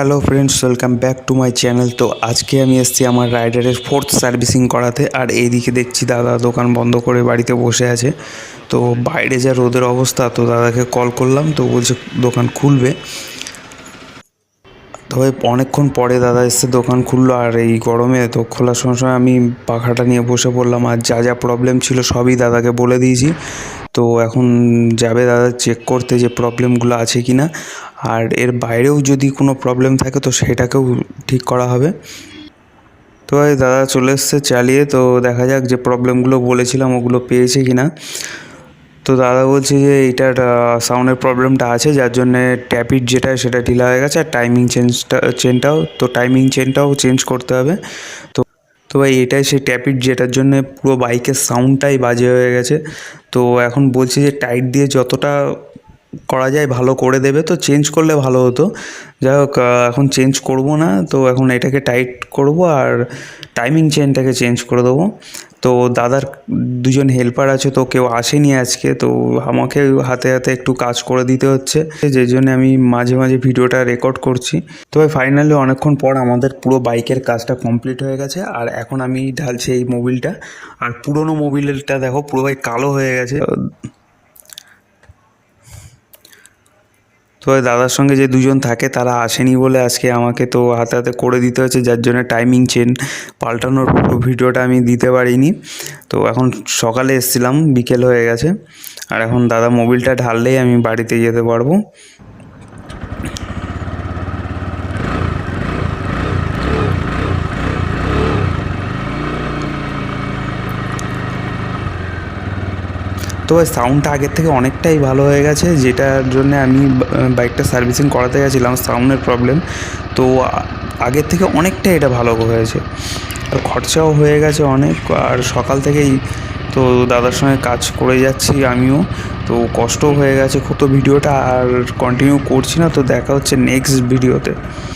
Hello friends welcome back to my channel তো আজকে আমি এসেছি আমার রাইডারের ফোর্থ সার্ভিসিং করাতে, আর এইদিকে দেখছি দাদা দোকান বন্ধ করে বাড়িতে বসে আছে। তো বাইরে যা রোদের অবস্থা, তো দাদাকে কল করলাম, তো বলছে দোকান খুলবে। তবে অনেকক্ষণ পরে দাদা এসে দোকান খুললো, আর এই গরমে তো খোলার সময় সময় আমি পাখাটা নিয়ে বসে পড়লাম, আর যা যা প্রবলেম ছিল সবই দাদাকে বলে দিয়েছি। তো এখন যাবে দাদা চেক করতে যে প্রবলেমগুলো আছে কি না আর এর বাইরেও যদি কোনো প্রবলেম থাকে তো সেটাকেও ঠিক করা হবে। তো দাদা চলে এসছে চালিয়ে, তো দেখা যাক যে প্রবলেমগুলো বলেছিলাম ওগুলো পেয়েছে কি না তো দাদা বলছে যে এইটার সাউন্ডের প্রবলেমটা আছে, যার জন্যে ট্যাপিট যেটা, সেটা ঢিলা হয়ে গেছে। আর টাইমিং চেঞ্জটা চেনটাও তো টাইমিং চেনটাও চেঞ্জ করতে হবে। তো তো ভাই, এটাই সেই ট্যাপিট যেটার জন্য পুরো বাইকের সাউন্ডটাই বাজে হয়ে গেছে। তো এখন বলছি যে টাইট দিয়ে যতটা করা যায়, ভালো করে দেবে তো চেঞ্জ করলে ভালো হতো। যাই হোক এখন চেঞ্জ করব না, তো এখন এটাকে টাইট করব আর টাইমিং চেনটাকে চেঞ্জ করে দেবো। তো দাদার দুজন হেল্পার আছে, তো কেউ আসেনি আজকে, তো আমাকে হাতে হাতে একটু কাজ করে দিতে হচ্ছে, যে জন্য আমি মাঝে মাঝে ভিডিওটা রেকর্ড করছি। তবে ফাইনালি অনেকক্ষণ পর আমাদের পুরো বাইকের কাজটা কমপ্লিট হয়ে গেছে, আর এখন আমি ঢালছি এই মোবিলটা আর পুরনো মোবিলটা দেখো, পুরো ভাই কালো হয়ে গেছে। তো দাদার সঙ্গে যে দুজন থাকে তারা আসেনি বলে আজকে আমাকে তো হাতে হাতে করে দিতে হয়েছে, যার জন্য টাইমিং চেন পাল্টানোর পুরো ভিডিওটা আমি দিতে পারিনি। তো এখন সকালে এসেছিলাম, বিকেল হয়ে গেছে। আর এখন দাদা মোবিলটা ঢাললেই আমি বাড়িতে যেতে পারব। তো সাউন্ডটা আগের থেকে অনেকটাই ভালো হয়ে গেছে, যেটার জন্য আমি বাইকটা সার্ভিসিং করাতে গেছিলাম সাউন্ডের প্রবলেম তো আগের থেকে অনেকটাই এটা ভালো হয়েছে। আর খরচাও হয়ে গেছে অনেক, আর সকাল থেকেই তো দাদার সঙ্গে কাজ করে যাচ্ছি আমিও, তো কষ্টও হয়ে গেছে, খুব ভিডিওটা আর কন্টিনিউ করছি না, তো দেখা হচ্ছে নেক্সট ভিডিওতে